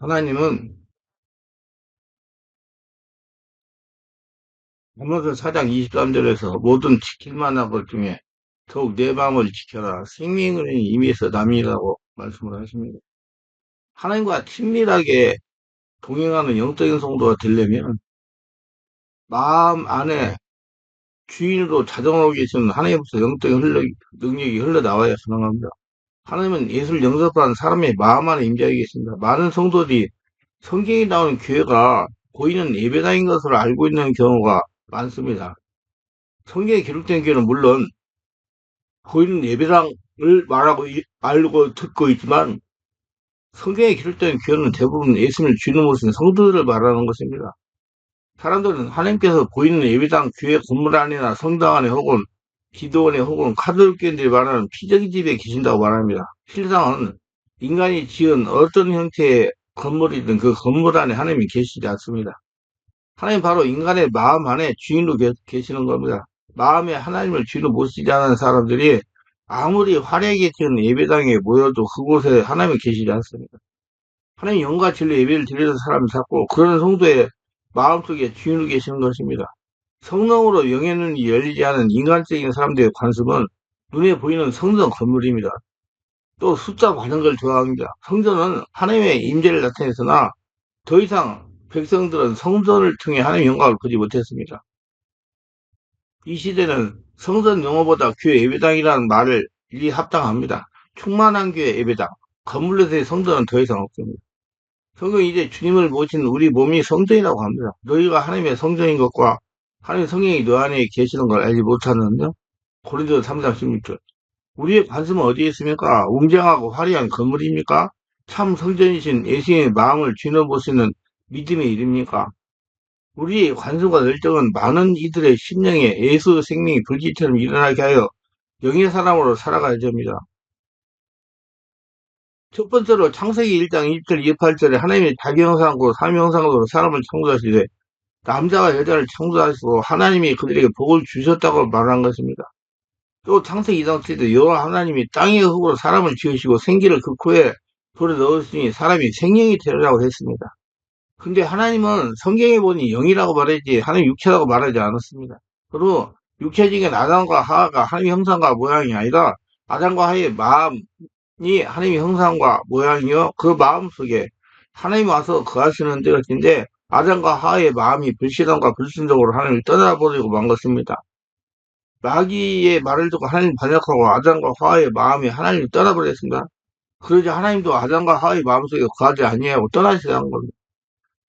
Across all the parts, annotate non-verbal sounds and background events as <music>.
하나님은 로마서 4장 23절에서 모든 지킬 만한 것 중에 더욱 내 마음을 지켜라. 생명을 임의에서 남이라고 말씀을 하십니다. 하나님과 친밀하게 동행하는 영적인 성도가 되려면 마음 안에 주인으로 자정하고 계시는 하나님으로서 영적인 능력이 흘러나와야 가능합니다. 하나님은 예수를 영접한 사람의 마음 안에 임재하고 계십니다. 많은 성도들이 성경에 나오는 교회가 보이는 예배당인 것을 알고 있는 경우가 많습니다. 성경에 기록된 교회는 물론 보이는 예배당을 말하고 이- 알고 듣고 있지만 성경에 기록된 교회는 대부분 예수님을 주는 모습인 성도들을 말하는 것입니다. 사람들은 하나님께서 보이는 예배당 교회 건물 안이나 성당 안에 혹은 기도원에 혹은 카톨릭교인들이 말하는 피적인 집에 계신다고 말합니다. 실상은 인간이 지은 어떤 형태의 건물이든 그 건물 안에 하나님이 계시지 않습니다. 하나님 바로 인간의 마음 안에 주인으로 계- 계시는 겁니다. 마음에 하나님을 주인으로 모시지 않은 사람들이 아무리 화려하게 지은 예배당에 모여도 그곳에 하나님이 계시지 않습니다. 하나님 영과 진리 예배를 드리는 사람이 자꾸 그런 성도의 마음속에 주인으로 계시는 것입니다. 성령으로 영의 눈이 열리지 않은 인간적인 사람들의 관습은 눈에 보이는 성전 건물입니다. 또 숫자 많은 걸 좋아합니다. 성전은 하나님의 임재를 나타내서나 더 이상 백성들은 성전을 통해 하나님의 영광을 보지 못했습니다. 이 시대는 성전 용어보다 교회 예배당이라는 말을 일리 합당합니다. 충만한 교회 예배당, 건물로서의 성전은 더 이상 없습니다. 성경이 이제 주님을 모신 우리 몸이 성전이라고 합니다. 너희가 하나님의 성전인 것과 하나님의 성령이 너 안에 계시는 걸 알지 못하는요? 고린도 3장 16절. 우리의 관심은 어디에 있습니까? 웅장하고 화려한 건물입니까? 참 성전이신 예수님의 마음을 쥐어보시는 믿음의 일입니까? 우리의 관심과 열정은 많은 이들의 심령에 예수 생명이 불길처럼 일어나게 하여 영의 사람으로 살아가야 됩니다. 첫 번째로 창세기 1장 1절 28절에 하나님의 자기 형상으로 삼위 형상으로 사람을 창조하시되 남자와 여자를 창조하시고 하나님이 그들에게 복을 주셨다고 말한 것입니다. 또 창세기 2장 7절 여호와 하나님이 땅의 흙으로 사람을 지으시고 생기를 그 코에 불어 넣으시니 사람이 생명이 되리라고 했습니다. 근데 하나님은 성경에 보니 영이라고 말하지 하나님 육체라고 말하지 않았습니다. 그리고 육체적인 아담과 하하가 하나님의 형상과 모양이 아니라 아담과 하의 마음이 하나님의 형상과 모양이요 그 마음 속에 하나님이 와서 거하시는 때였는데 아담과 하의 마음이 불신앙과 불순종으로 하나님을 떠나버리고 만 것입니다. 마귀의 말을 듣고 하나님 반역하고 아담과 하의 마음이 하나님을 떠나버렸습니다. 그러자 하나님도 아담과 하의 마음속에 거하지 아니하고 떠나시라는 겁니다.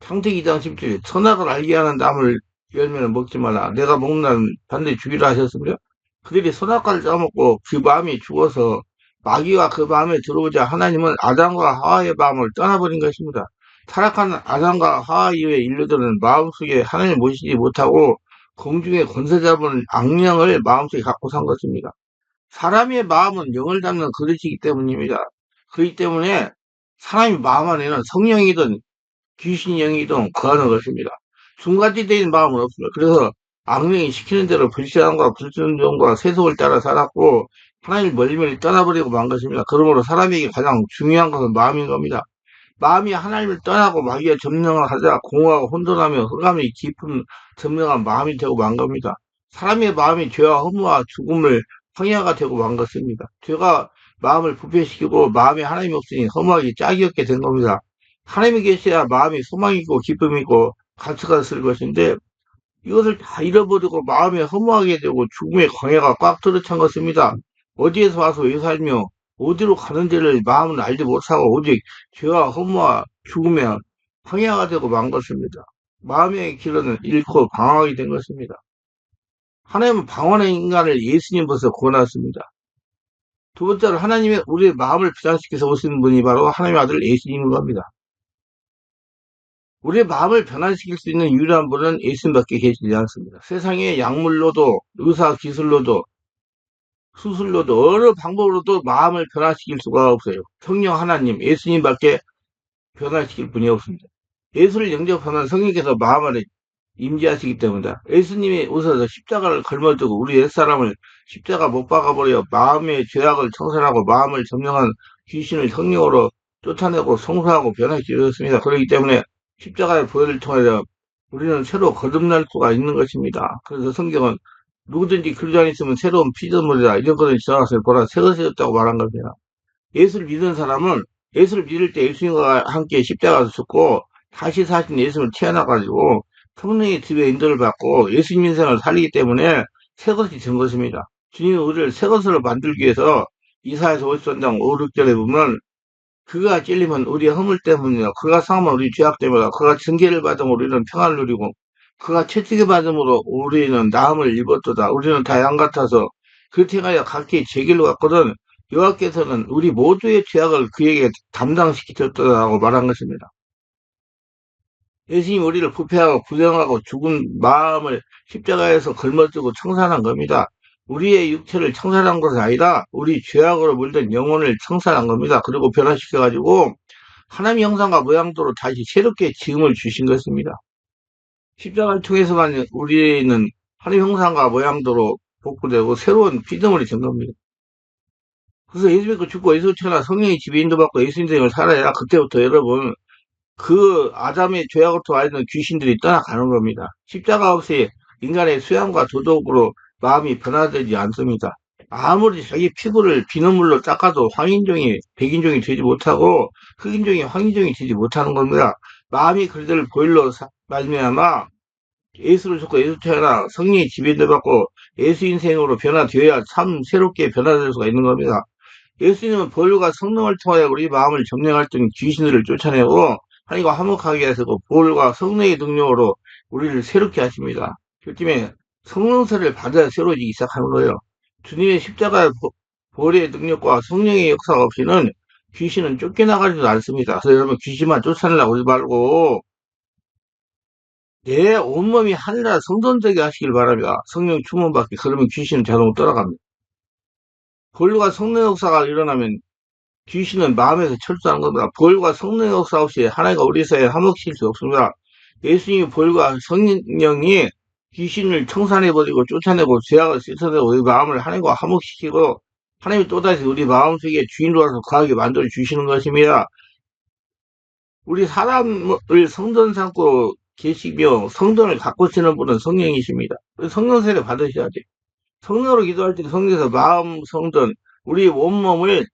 창세기 2장 17절 선악을 알게 하는 나무를 열매는 먹지 말라. 내가 먹는 날은 반드시 죽이라 하셨습니다. 그들이 선악과를 짜먹고 그 마음이 죽어서 마귀가 그 마음에 들어오자 하나님은 아담과 하와의 마음을 떠나버린 것입니다. 타락한 아담과 하와 이후의 인류들은 마음속에 하나님을 모시지 못하고 공중의 권세 잡은 악령을 마음속에 갖고 산 것입니다. 사람의 마음은 영을 담는 그릇이기 때문입니다. 그렇기 때문에 사람의 마음 안에는 성령이든 귀신 영이든 거하는 것입니다. 중간지대인 마음은 없습니다. 그래서 악령이 시키는 대로 불신앙과 불순종과 세속을 따라 살았고 하나님을 멀리멀리 떠나버리고 만 것입니다. 그러므로 사람에게 가장 중요한 것은 마음인 겁니다. 마음이 하나님을 떠나고 마귀가 점령을 하자 공허하고 혼돈하며 흑암이 깊은 점령한 마음이 되고 만 겁니다. 사람의 마음이 죄와 허무와 죽음을 황야가 되고 만 것입니다. 죄가 마음을 부패시키고 마음에 하나님이 없으니 허무하기 짝이 없게 된 겁니다. 하나님이 계셔야 마음이 소망이고 기쁨이고 가치가 있을 것인데 이것을 다 잃어버리고 마음이 허무하게 되고 죽음의 광야가 꽉 들어찬 것입니다. 어디에서 와서 왜 살며 어디로 가는지를 마음은 알지 못하고 오직 죄와 허무와 죽음의 황야가 되고 만 것입니다. 마음의 길은 잃고 방황하게 된 것입니다. 하나님은 방황의 인간을 예수님으로서 구원하셨습니다. 두 번째로 하나님의 우리의 마음을 변화시켜서 오신 분이 바로 하나님의 아들 예수님인 겁니다. 우리의 마음을 변화시킬 수 있는 유일한 분은 예수님밖에 계시지 않습니다. 세상에 약물로도 의사 기술로도 수술로도 어느 방법으로도 마음을 변화시킬 수가 없어요. 성령 하나님 예수님밖에 변화시킬 분이 없습니다. 예수를 영접하면 성령께서 마음 안에 임재하시기 때문이다. 예수님이 오셔서 십자가를 걸머두고 우리 옛사람을 십자가 못 박아버려 마음의 죄악을 청산하고 마음을 점령한 귀신을 성령으로 쫓아내고 성소하고 변화시켰습니다. 그렇기 때문에 십자가의 보혈을 통해서 우리는 새로 거듭날 수가 있는 것입니다. 그래서 성경은 누구든지 안에 있으면 새로운 피조물이다. 이런 것을 지나가서 보라 새 것이 었다고 말한 겁니다. 예수를 믿은 사람은 예수를 믿을 때 예수님과 함께 십자가에서 죽고 다시 사신 예수를 태어나가지고 성령의 집에 인도를 받고 예수님 인생을 살리기 때문에 새 것이 된 것입니다. 주님은 우리를 새 것으로 만들기 위해서 이사에서 53장 5, 6절에 보면 그가 찔리면 우리의 허물 때문이요. 그가 상하면 우리 죄악 때문이다. 그가 징계를 받으면 우리는 평안을 누리고 그가 채찍을 받음으로 우리는 나음을 입었도다. 우리는 다 양 같아서 그렇게 하여 각기 제 길로 갔거든 여호와께서는 우리 모두의 죄악을 그에게 담당시키셨다고 말한 것입니다. 예수님 우리를 부패하고 구정하고 죽은 마음을 십자가에서 걸머쥐고 청산한 겁니다. 우리의 육체를 청산한 것이 아니라 우리 죄악으로 물든 영혼을 청산한 겁니다. 그리고 변화시켜가지고 하나님의 형상과 모양대로 다시 새롭게 지음을 주신 것입니다. 십자가를 통해서만 우리는 하나님 형상과 모양대로 복구되고 새로운 피조물이 된 겁니다. 그래서 예수 믿고 죽고 예수 태어나 성령의 지배 인도 받고 예수 인생을 살아야 그때부터 여러분 그 아담의 죄악으로부터 와 있는 귀신들이 떠나가는 겁니다. 십자가 없이 인간의 수양과 도덕으로 마음이 변화되지 않습니다. 아무리 자기 피부를 비눗물로 닦아도 황인종이 백인종이 되지 못하고 흑인종이 황인종이 되지 못하는 겁니다. 마음이 그들을 보일로 말미암아 예수를 죽고 예수 태어나 성령의 지배를 받고 예수 인생으로 변화되어야 참 새롭게 변화될 수가 있는 겁니다. 예수님은 보혈과 성령을 통하여 우리 마음을 점령할 때 귀신들을 쫓아내고 하나님과 화목하게 하시고 보혈과 성령의 능력으로 우리를 새롭게 하십니다. 결팀에 성령세를 받아야 새로워지기 시작하는 거예요. 주님의 십자가의 보혈의 능력과 성령의 역사 없이는 귀신은 쫓겨나가지도 않습니다. 그래서 여러분 귀신만 쫓아내려고 하지 말고 내 온몸이 하늘나라 성전되게 하시길 바랍니다. 성령 충만받게 그러면 귀신은 자동으로 떠나갑니다. 보혈과 성령 역사가 일어나면 귀신은 마음에서 철수하는 겁니다. 보혈과 성령 역사 없이 하나님과 우리 사이에 화목실 수 없습니다. 예수님이 보혈과 성령이 귀신을 청산해버리고 쫓아내고 죄악을 씻어내고 우리 마음을 하나님과 화목시키고 하나님이 또다시 우리 마음속에 주인으로서 거하게 만들어 주시는 것입니다. 우리 사람을 성전 삼고 계시며 성전을 쓰는 분은 성령이십니다. 성령세를 받으셔야 돼요. 성령으로 기도할 때 성령에서 마음 성전 우리 온몸을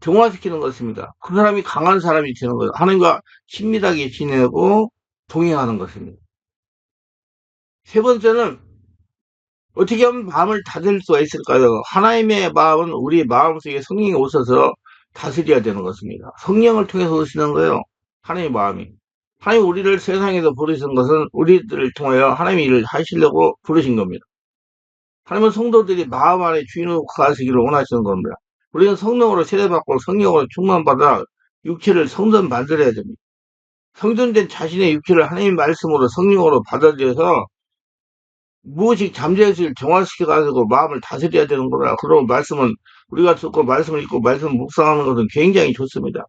정화시키는 것입니다. 그 사람이 강한 사람이 되는 거예요. 하나님과 친밀하게 지내고 동행하는 것입니다. 세 번째는 어떻게 하면 마음을 다스릴 수가 있을까요? 하나님의 마음은 우리 마음속에 성령이 오셔서 다스려야 되는 것입니다. 성령을 통해서 오시는 거예요. 하나님의 마음이. 하나님 우리를 세상에서 부르신 것은 우리들을 통하여 하나님의 일을 하시려고 부르신 겁니다. 하나님은 성도들이 마음 안에 주인으로 가시기를 원하시는 겁니다. 우리는 성령으로 세례받고 성령으로 충만받아 육체를 성전 만들어야 됩니다. 성전된 자신의 육체를 하나님 말씀으로 성령으로 받아들여서 무엇이 잠재의식을 정화시켜가지고 마음을 다스려야 되는 거라. 그러고 말씀은 우리가 듣고 말씀을 읽고 말씀을 묵상하는 것은 굉장히 좋습니다.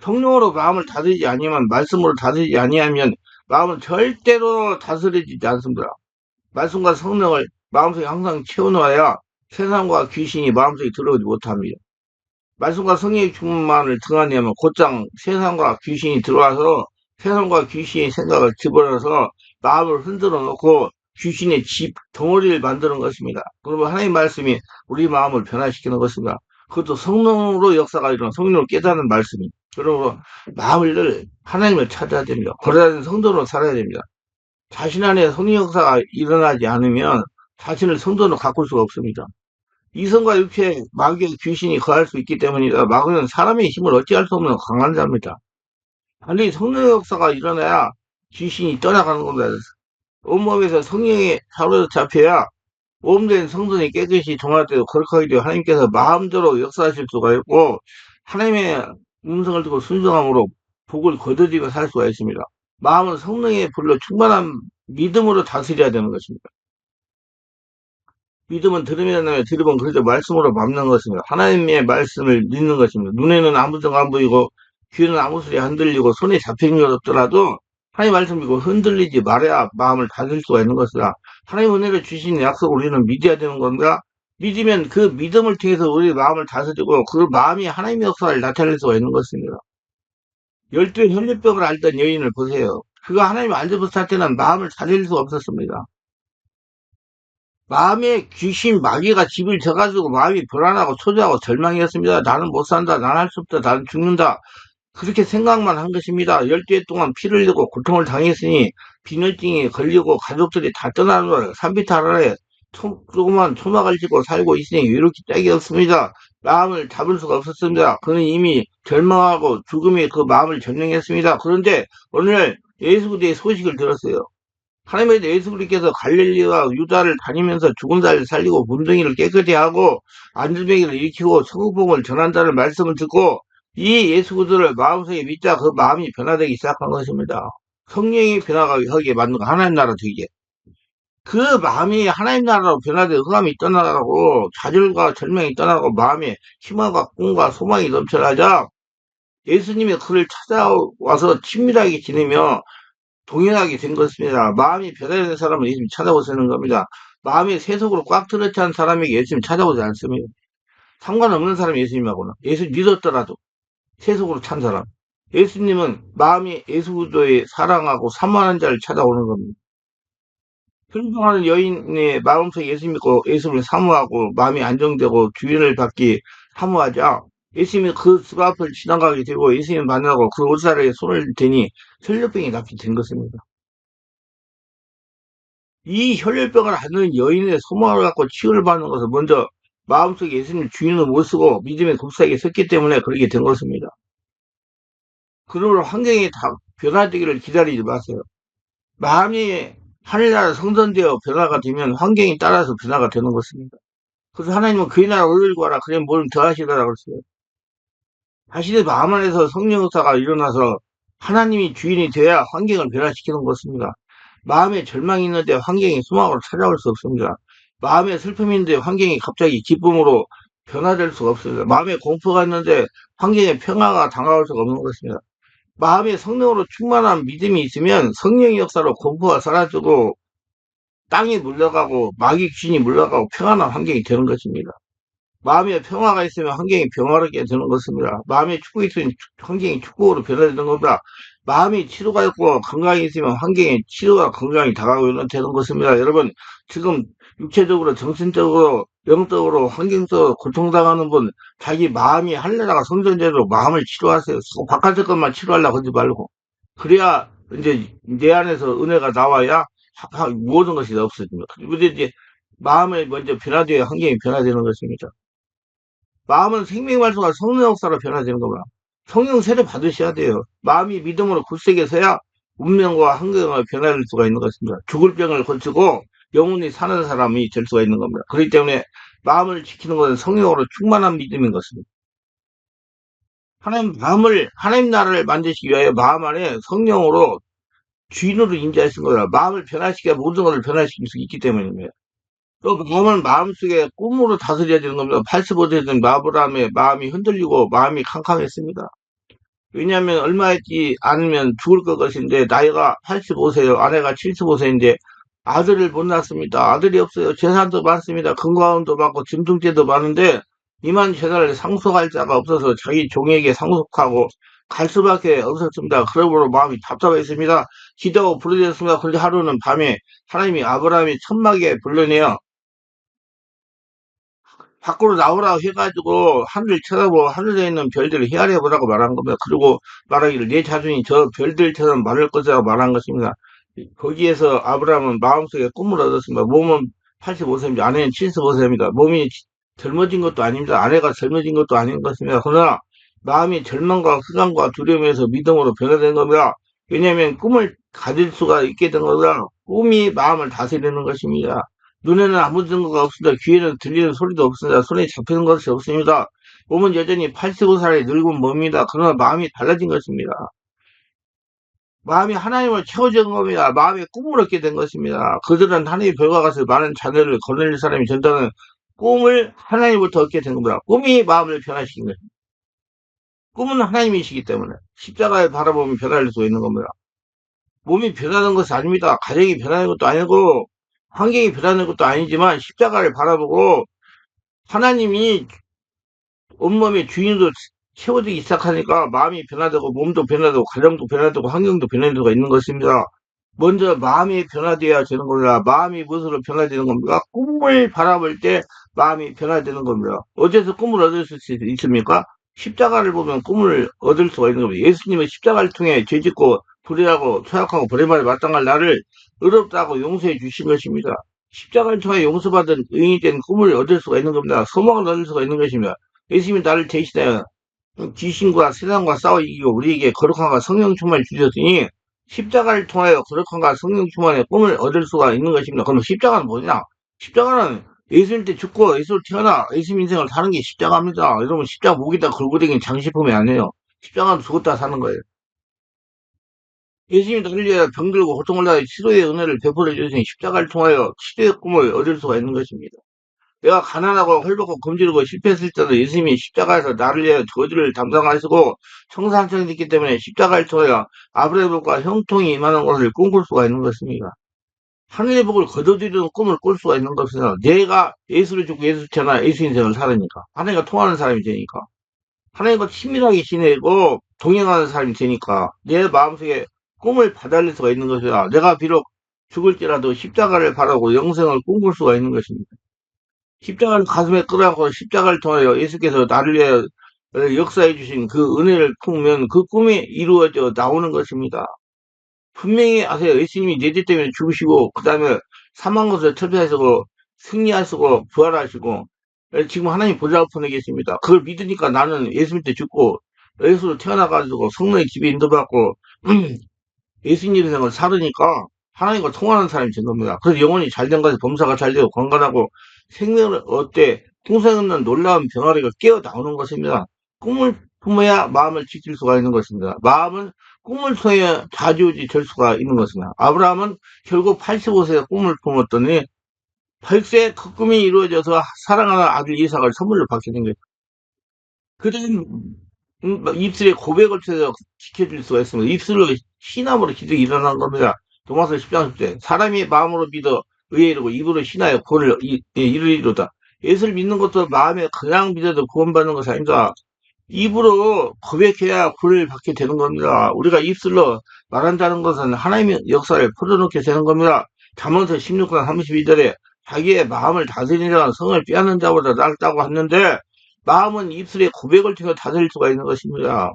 성령으로 마음을 다스리지 아니면 말씀으로 다스리지 아니하면 마음은 절대로 다스리지 않습니다. 말씀과 성령을 마음속에 항상 채워놓아야 세상과 귀신이 마음속에 들어오지 못합니다. 말씀과 성령의 충만을 등한하면 곧장 세상과 귀신이 들어와서 세상과 귀신의 생각을 집어넣어서 마음을 흔들어 놓고 귀신의 집 덩어리를 만드는 것입니다. 그러면 하나님 말씀이 우리 마음을 변화시키는 것입니다. 그것도 성령으로 역사가 일어나 성령을 깨닫는 말씀이. 그러므로 마음을 하나님을 찾아야 됩니다. 거래하는 성도로 살아야 됩니다. 자신 안에 성령 역사가 일어나지 않으면 자신을 성도로 가꿀 수가 없습니다. 이성과 육체, 마귀의 귀신이 거할 수 있기 때문이다. 마귀는 사람의 힘을 어찌할 수 없는 강한 자입니다. 반드시 성령 역사가 일어나야 귀신이 떠나가는 겁니다. 온몸에서 성령의 사로 잡혀야 오음된 성전이 깨끗이 종합되고 거룩하게 되어 하나님께서 마음대로 역사하실 수가 있고 하나님의 음성을 듣고 순종함으로 복을 거둬들이고 살 수가 있습니다. 마음은 성령의 불로 충만한 믿음으로 다스려야 되는 것입니다. 믿음은 들으면 들으면 그래도 말씀으로 밟는 것입니다. 하나님의 말씀을 믿는 것입니다. 눈에는 아무도 안 보이고 귀에는 아무 소리 안 들리고 손에 잡힌 것 없더라도 하나님 말씀 믿고 흔들리지 말아야 마음을 다질 수가 있는 것이다. 하나님 은혜를 주신 약속을 우리는 믿어야 되는 건가? 믿으면 그 믿음을 통해서 우리 마음을 다스리고 그 마음이 하나님의 역사를 나타낼 수가 있는 것입니다. 열두 혈류병을 앓던 여인을 보세요. 그거 하나님 안 잡았을 때는 마음을 다릴 수가 없었습니다. 마음에 귀신, 마귀가 집을 져가지고 마음이 불안하고 초조하고 절망이었습니다. 나는 못 산다. 난 할 수 없다. 나는 죽는다. 그렇게 생각만 한 것입니다. 열두 해 동안 피를 흘리고 고통을 당했으니 비뇨증에 걸리고 가족들이 다 떠나는 걸 산비탈 아래 조그만 초막을 짓고 살고 있으니 이렇게 짝이 없습니다. 마음을 잡을 수가 없었습니다. 그는 이미 절망하고 죽음이 그 마음을 점령했습니다. 그런데 오늘 예수 그리스도의 소식을 들었어요. 하나님의 예수 그리스도께서 갈릴리와 유다를 다니면서 죽은 자를 살리고 문둥이를 깨끗이 하고 안전뱅이를 일으키고 천국복을 전한다는 말씀을 듣고 이 예수 그리스도를 마음속에 믿자 그 마음이 변화되기 시작한 것입니다. 성령이 변화하게 만든 거 하나님 나라 되게. 그 마음이 하나님 나라로 변화되 흑암이 떠나가고 좌절과 절망이 떠나고 마음에 희망과 꿈과 소망이 넘쳐나자 예수님이 그를 찾아와서 친밀하게 지내며 동행하게 된 것입니다. 마음이 변화된 사람은 예수님 찾아오시는 겁니다. 마음이 세속으로 꽉 들어찬 사람에게 예수님 찾아오지 않습니다. 상관없는 사람이 예수님하고는 예수 믿었더라도 세속으로 찬 사람 예수님은 마음이 예수도에 사랑하고 사모하는 자를 찾아오는 겁니다. 순종하는 여인의 마음속에 예수 믿고 예수를 사모하고 마음이 안정되고 주인을 받기 사모하자 예수님이 그숲 앞을 지나가게 되고 예수님 만나고 그 옷사리에 손을 대니 혈류병이 납치 된 것입니다. 이 혈류병을 앓는 여인의 소망을 갖고 치유를 받는 것은 먼저 마음속에 예수님 주인을 못 쓰고 믿음의 곱사에게 섰기 때문에 그렇게 된 것입니다. 그러므로 환경이 다 변화되기를 기다리지 마세요. 마음이 하늘나라 성전되어 변화가 되면 환경이 따라서 변화가 되는 것입니다. 그래서 하나님은 그의 나라 얻을 거라 그래 뭘 더하시더라 그랬어요. 자신의 마음 안에서 성령사가 일어나서 하나님이 주인이 되어야 환경을 변화시키는 것입니다. 마음에 절망이 있는데 환경이 소망으로 찾아올 수 없습니다. 마음에 슬픔이 있는데 환경이 갑자기 기쁨으로 변화될 수가 없습니다. 마음에 공포가 있는데 환경에 평화가 다가올 수가 없는 것입니다. 마음의 성령으로 충만한 믿음이 있으면 성령의 역사로 공포가 사라지고 땅이 물러가고 마귀 귀신이 물러가고 평안한 환경이 되는 것입니다. 마음에 평화가 있으면 환경이 평화롭게 되는 것입니다. 마음에 축복이 있으면 환경이 축복으로 변화되는 겁니다. 마음이 치료가 있고 건강이 있으면 환경에 치료와 건강이 다가오는 되는 것입니다. 여러분 지금 육체적으로 정신적으로 영적으로 환경적으로 고통당하는 분 자기 마음이 하늘나라가 성전제로 마음을 치료하세요. 바깥의 것만 치료하려고 하지 말고 그래야 이제 내 안에서 은혜가 나와야 모든 것이 없어집니다. 그리고 이제 마음을 먼저 변화되어야 환경이 변화되는 것입니다. 마음은 생명의 말씀과 성령 역사로 변화되는 겁니다. 성령 세례 받으셔야 돼요. 마음이 믿음으로 굳세게 서야 운명과 환경을 변화될 수가 있는 것입니다. 죽을 병을 고치고 영원히 사는 사람이 될 수가 있는 겁니다. 그렇기 때문에 마음을 지키는 것은 성령으로 충만한 믿음인 것입니다. 하나님 마음을 하나님 나라를 만드시기 위하여 마음 안에 성령으로 주인으로 인지하신 거라 마음을 변화시켜야 모든 것을 변화시킬 수 있기 때문입니다. 또 마음은 마음속에 꿈으로 다스려야 되는 겁니다. 85세된 마브람의 마음이 흔들리고 마음이 캄캄했습니다. 왜냐하면 얼마 있지 않으면 죽을 것 것인데 나이가 85세요. 아내가 75세인데 아들을 못 낳습니다. 아들이 없어요. 재산도 많습니다. 건강도 많고 짐승죄도 많은데 이만 재산을 상속할 자가 없어서 자기 종에게 상속하고 갈 수밖에 없었습니다. 그러므로 마음이 답답했습니다. 기도하고 부르짖었습니다. 그런데 하루는 밤에 하나님이 아브라함이 천막에 불러내어 밖으로 나오라고 해가지고 하늘을 쳐다보고 하늘에 있는 별들을 헤아려 보라고 말한 겁니다. 그리고 말하기를 내 자손이 저 별들처럼 많을 것이라고 말한 것입니다. 거기에서 아브라함은 마음속에 꿈을 얻었습니다. 몸은 85세입니다. 아내는 75세입니다. 몸이 젊어진 것도 아닙니다. 아내가 젊어진 것도 아닌 것입니다. 그러나 마음이 절망과 흑암과 두려움에서 믿음으로 변화된 겁니다. 왜냐하면 꿈을 가질 수가 있게 된 겁니다. 꿈이 마음을 다스리는 것입니다. 눈에는 아무 증거가 없습니다. 귀에는 들리는 소리도 없습니다. 손에 잡히는 것이 없습니다. 몸은 여전히 85살의 늙은 몸입니다. 그러나 마음이 달라진 것입니다. 마음이 하나님을 채워진 겁니다. 마음의 꿈을 얻게 된 것입니다. 그들은 하나님의 별과 같이 많은 자녀를 거느릴 사람이 된다는 꿈을 하나님부터 얻게 된 겁니다. 꿈이 마음을 변화시킨 것입니다. 꿈은 하나님이시기 때문에 십자가에 바라보면 변화할 수 있는 겁니다. 몸이 변하는 것이 아닙니다. 가정이 변하는 것도 아니고 환경이 변하는 것도 아니지만 십자가를 바라보고 하나님이 온몸의 주인으로 채워지기 시작하니까 마음이 변화되고 몸도 변화되고 가정도 변화되고 환경도 수가 있는 것입니다. 먼저 마음이 변화되어야 되는 겁니다. 마음이 무엇으로 변화되는 겁니까? 꿈을 바라볼 때 마음이 변화되는 겁니다. 어디서 꿈을 얻을 수 있- 있습니까? 십자가를 보면 꿈을 얻을 수가 있는 겁니다. 예수님은 십자가를 통해 죄짓고 불의하고 투약하고 불의만에 마땅할 나를 의롭다고 용서해 주신 것입니다. 십자가를 통해 용서받은 의인이 된 꿈을 얻을 수가 있는 겁니다. 소망을 얻을 수가 있는 것입니다. 예수님이 나를 대신하여 귀신과 세상과 싸워 이기고 우리에게 거룩함과 성령 충만을 주셨으니 십자가를 통하여 거룩함과 성령 충만의 꿈을 얻을 수가 있는 것입니다. 그럼 십자가는 뭐냐? 십자가는 예수님 때 죽고 예수로 태어나 예수님 인생을 사는 게 십자가입니다. 여러분 십자가 목에다 걸고 다니는 장식품이 아니에요. 십자가는 죽었다 사는 거예요. 예수님이 나를 위하여 병들고 고통을 당해 치료의 은혜를 베풀어 주신 십자가를 통하여 치료의 꿈을 얻을 수가 있는 것입니다. 내가 가난하고 헐벗고 검지르고 실패했을 때도 예수님이 십자가에서 나를 위해 저주를 담당하시고 청산성이 있기 때문에 십자가를 통하여 아브라함과 형통이 임하는 것을 꿈꿀 수가 있는 것입니다. 하늘의 복을 거둬들이는 꿈을 꿀 수가 있는 것입니다. 내가 예수를 죽고 예수 태어나 예수 인생을 살으니까 하나님과 통하는 사람이 되니까 하나님과 친밀하게 지내고 동행하는 사람이 되니까 내 마음속에 꿈을 받아들일 수가 있는 것이다. 내가 비록 죽을지라도 십자가를 바라고 영생을 꿈꿀 수가 있는 것입니다. 십자가를 가슴에 끌어안고 십자가를 통하여 예수께서 나를 위해 역사해 주신 그 은혜를 품으면 그 꿈이 이루어져 나오는 것입니다. 분명히 아세요. 예수님이 내죄 때문에 죽으시고 그 다음에 사망 것을 철폐하시고 승리하시고 부활하시고 지금 하나님 보좌 앞에 계십니다. 그걸 믿으니까 나는 예수님 때 죽고 예수로 태어나가지고 성령의 집에 인도받고 <clears throat> 예수님 인생을 살으니까 하나님과 통하는 사람이 된 겁니다. 그래서 영혼이 잘 된 것이 범사가 잘 되고 건강하고 생명을 얻되 풍성 없는 놀라운 병아리가 깨어 나오는 것입니다. 꿈을 품어야 마음을 지킬 수가 있는 것입니다. 마음은 꿈을 통해 자주지 될 수가 있는 것입니다. 아브라함은 결국 85세에 꿈을 품었더니 8세 그 꿈이 이루어져서 사랑하는 아들 이삭을 선물로 받게 된 거예요. 그는 음, 입술에 고백을 통해서 지켜줄 수가 있습니다. 입술로 신함으로 기적이 일어난 겁니다. 도마서 10장 10절 사람이 마음으로 믿어 이르고 입으로 신하여 이- 예, 이루리로다. 예수를 믿는 것도 마음에 그냥 믿어도 구원받는 것이 아닙니다. 입으로 고백해야 구원을 받게 되는 겁니다. 우리가 입술로 말한다는 것은 하나님의 역사를 풀어놓게 되는 겁니다. 잠언서 16장 32절에 자기의 마음을 다스리는 자는 성을 빼앗는 자보다 낫다고 했는데 마음은 입술의 고백을 통해 다스릴 수가 있는 것입니다.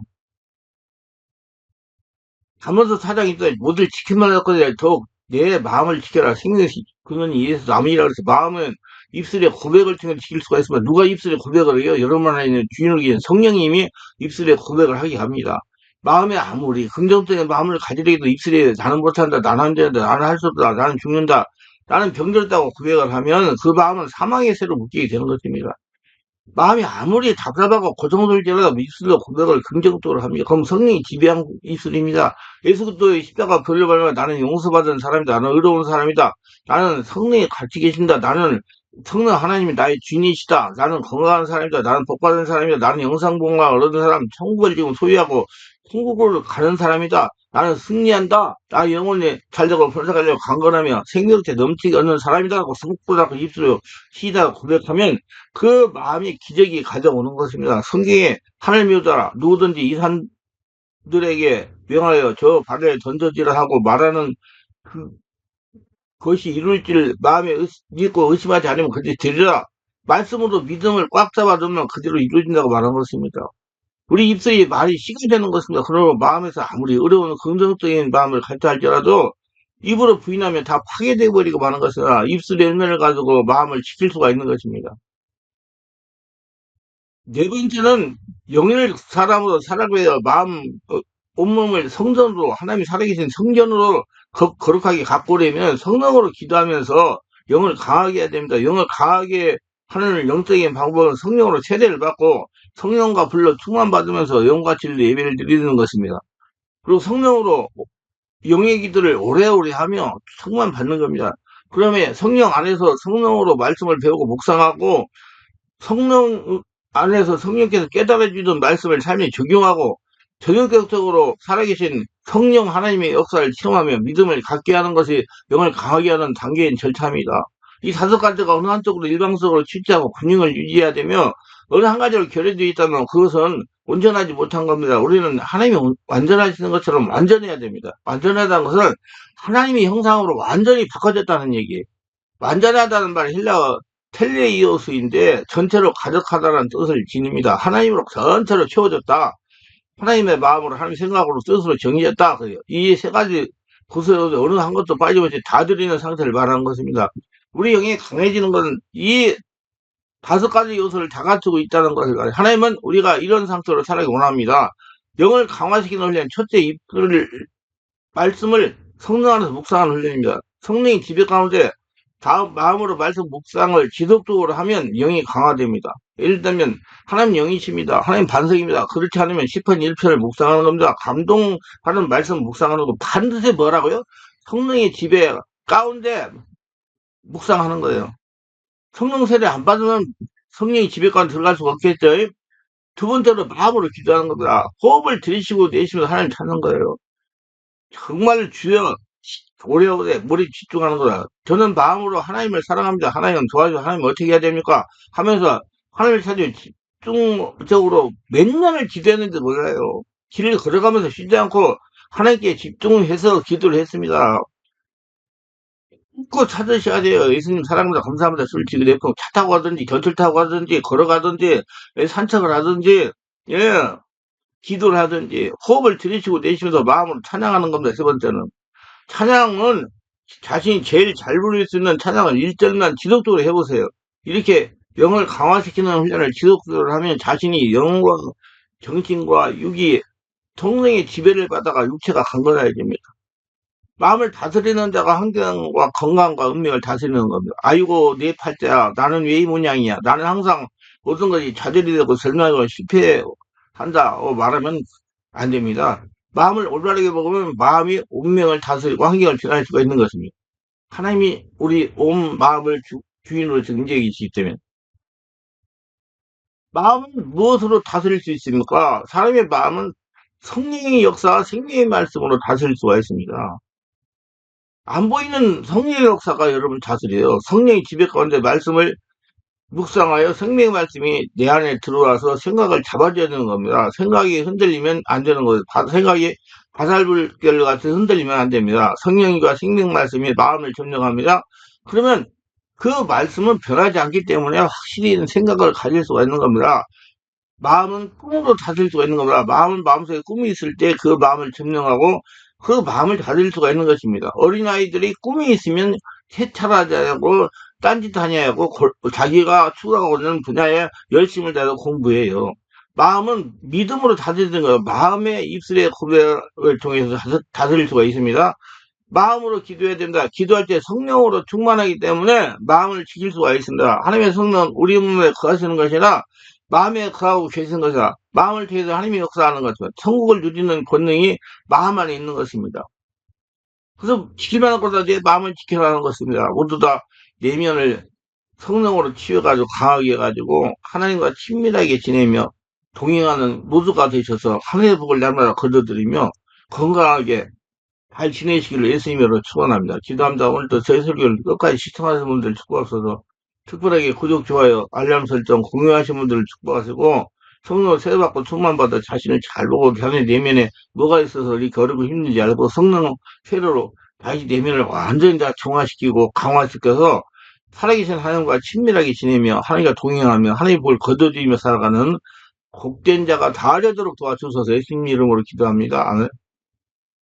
잠언서 사장 입장에 모두를 지킬만 했거든요. 더욱 내 마음을 지켜라. 생명의 근원이 예수 남이라 그래서 마음은 입술의 고백을 통해 지킬 수가 있습니다. 누가 입술의 고백을 해요? 여러분 안에 주인을 계신 성령님이 입술의 고백을 하게 합니다. 마음에 아무리 긍정적인 마음을 가지려도 입술에 나는 못한다, 나는 안 된다, 나는 할 수 없다, 나는 죽는다, 나는 병들었다고 고백을 하면 그 마음은 사망의 새로 묶이게 되는 것입니다. 마음이 아무리 답답하고 고통들지라도 입술로 고백을 긍정적으로 합니다. 그럼 성령이 지배한 입술입니다. 예수 그리스도의 십자가 벌을 밟으면 나는 용서받은 사람이다. 나는 의로운 사람이다. 나는 성령이 같이 계신다. 나는 성령 하나님이 나의 주인이시다. 나는 건강한 사람이다. 나는 복받은 사람이다. 나는 영상봉화를 얻은 사람, 천국을 지금 소유하고 천국으로 가는 사람이다. 나는 승리한다. 나 영혼이 잘되고 벌써가지고 강건하며 생명체 넘치게 얻는 사람이다라고 성국보다 그 입술로 시다 고백하면 그 마음이 기적이 가져오는 것입니다. 성경에 하늘 묘자라 누구든지 이 산들에게 명하여 저 바다에 던져지라 하고 말하는 그 것이 이룰지를 마음에 의- 믿고 의심하지 않으면 그들이 되리라. 말씀으로 믿음을 꽉 잡아 놓으면 그대로 이루어진다고 말한 것입니다. 우리 입술이 말이 씨가 되는 것입니다. 그러므로 마음에서 아무리 어려운 긍정적인 마음을 가져 할지라도 입으로 부인하면 다 파괴되어 버리고 마는 것이라 입술의 열매를 가지고 마음을 지킬 수가 있는 것입니다. 네 번째는 영일 사람으로 살아가야 마음, 어, 온몸을 성전으로 하나님이 살아계신 성전으로 거, 거룩하게 오려면 성령으로 기도하면서 영을 강하게 해야 됩니다. 영을 강하게 하는 영적인 방법은 성령으로 세례를 받고 성령과 불러 충만받으면서 영과 진리 예배를 드리는 것입니다. 그리고 성령으로 영의 기도를 오래오래 하며 충만 받는 겁니다. 그러면 성령 안에서 성령으로 말씀을 배우고 묵상하고 성령 안에서 성령께서 깨달아 주던 말씀을 삶에 적용하고 전형적으로 살아계신 성령 하나님의 역사를 체험하며 믿음을 갖게 하는 것이 영을 강하게 하는 단계인 절차입니다. 이 다섯 가지가 어느 한쪽으로 일방적으로 취지하고 균형을 유지해야 되며 어느 한 가지로 결여되어 있다면 그것은 온전하지 못한 겁니다. 우리는 하나님이 온- 완전하시는 것처럼 완전해야 됩니다. 완전하다는 것은 하나님의 형상으로 완전히 바꿔졌다는 얘기예요. 완전하다는 말이 헬라어 텔레이오스인데 전체로 가득하다는 뜻을 지닙니다. 하나님으로 전체로 채워졌다. 하나님의 마음으로 하나님 생각으로 뜻으로 정해졌다. 이 세 가지 구슬 어느 한 것도 빠짐없이 다 드리는 상태를 말하는 것입니다. 우리 영이 강해지는 것은 이 다섯 가지 요소를 다 갖추고 있다는 것을 말해요. 하나님은 우리가 이런 상태로 살아가기 원합니다. 영을 강화시키는 훈련, 첫째 입술을 말씀을 성령 안에서 묵상하는 훈련입니다. 성령이 지배 가운데 다음 마음으로 말씀 묵상을 지속적으로 하면 영이 강화됩니다. 예를 들면 하나님 영이십니다. 하나님 반석입니다. 그렇지 않으면 10편 1편을 묵상하는 겁니다. 감동하는 말씀 묵상하는 거 반드시 뭐라고요? 성령의 지배 가운데 묵상하는 거예요. 성령 세례 안 받으면 성령의 지배 가운데 들어갈 수가 없겠죠. 두 번째로 마음으로 기도하는 겁니다. 호흡을 들이쉬고 내쉬면서 하나님 찾는 거예요. 정말 주여 오래오래 머리 집중하는 거다. 저는 마음으로 하나님을 사랑합니다. 하나님 도와줘. 하나님 어떻게 해야 됩니까? 하면서 하나님을 찾으면 집중적으로 몇 년을 기도했는지 몰라요. 길을 걸어가면서 쉬지 않고 하나님께 집중해서 기도를 했습니다. 꼭 찾으셔야 돼요. 예수님 사랑합니다. 감사합니다. 솔직히 내품 차 타고 가든지 전철 타고 가든지 걸어가든지 산책을 하든지 예 기도를 하든지 호흡을 들이쉬고 내쉬면서 마음으로 찬양하는 겁니다. 세 번째는 찬양은 자신이 제일 잘 부를 수 있는 찬양을 1절만 지속적으로 해보세요. 이렇게 영을 강화시키는 훈련을 지속적으로 하면 자신이 영과 정신과 육이 성령의 지배를 받아가 육체가 강건해야 됩니다. 마음을 다스리는 자가 환경과 건강과 운명을 다스리는 겁니다. 아이고 내 팔자야 나는 왜 이 모양이야 나는 항상 모든 것이 좌절이 되고 설명하고 실패한다 어, 말하면 안 됩니다. 마음을 올바르게 먹으면 마음이 운명을 다스리고 환경을 변할 수가 있는 것입니다. 하나님이 우리 온 마음을 주, 주인으로 존재이시기 때문에 마음은 무엇으로 다스릴 수 있습니까? 사람의 마음은 성령의 역사, 생명의 말씀으로 다스릴 수가 있습니다. 안 보이는 성령의 역사가 여러분 다스려요. 성령의 지배 가운데 말씀을 묵상하여 생명의 말씀이 내 안에 들어와서 생각을 잡아줘야 되는 겁니다. 생각이 흔들리면 안 되는 거예요. 바- 생각이 바살불결 같이 흔들리면 안 됩니다. 성령과 생명 말씀이 마음을 점령합니다. 그러면 그 말씀은 변하지 않기 때문에 확실히 생각을 가질 수가 있는 겁니다. 마음은 꿈으로 다스릴 수가 있는 겁니다. 마음은 마음속에 꿈이 있을 때 그 마음을 점령하고 그 마음을 다스릴 수가 있는 것입니다. 어린아이들이 꿈이 있으면 해탈하지 않고 딴짓 하냐고 자기가 추구하고 있는 분야에 열심을 다해서 공부해요. 마음은 믿음으로 다스리는 거예요. 마음의 입술의 고백을 통해서 다스- 다스릴 수가 있습니다. 마음으로 기도해야 됩니다. 기도할 때 성령으로 충만하기 때문에 마음을 지킬 수가 있습니다. 하나님의 성령 우리 몸에 거하시는 것이 아니라 마음에 거하고 계시는 것이라 마음을 통해서 하나님이 역사하는 것입니다. 천국을 누리는 권능이 마음 안에 있는 것입니다. 그래서 지킬만 한 것보다 내 마음을 지켜라는 것입니다. 모두 다 내면을 성령으로 치유해가지고 강하게 해가지고 하나님과 친밀하게 지내며 동행하는 모두가 되셔서 하나님의 복을 날마다 거둬들이며 건강하게 잘 지내시기를 예수님으로 축원합니다. 기도합니다. 오늘도 저희 설교를 끝까지 시청하시는 분들 축복하셔서 특별하게 구독, 좋아요, 알람 설정, 공유하신 분들을 축복하시고 성령 세받고 충만받아 자신을 잘 보고 자기 내면에 뭐가 있어서 이렇게 어렵고 힘든지 알고 성령 세례로 다시 내면을 완전히 다 정화시키고 강화시켜서 살아계신 하나님과 친밀하게 지내며 하나님과 동행하며 하나님의 복을 거둬들이며 살아가는 복된 자가 다 되도록 도와주셔서 예수님 이름으로 기도합니다. 아멘.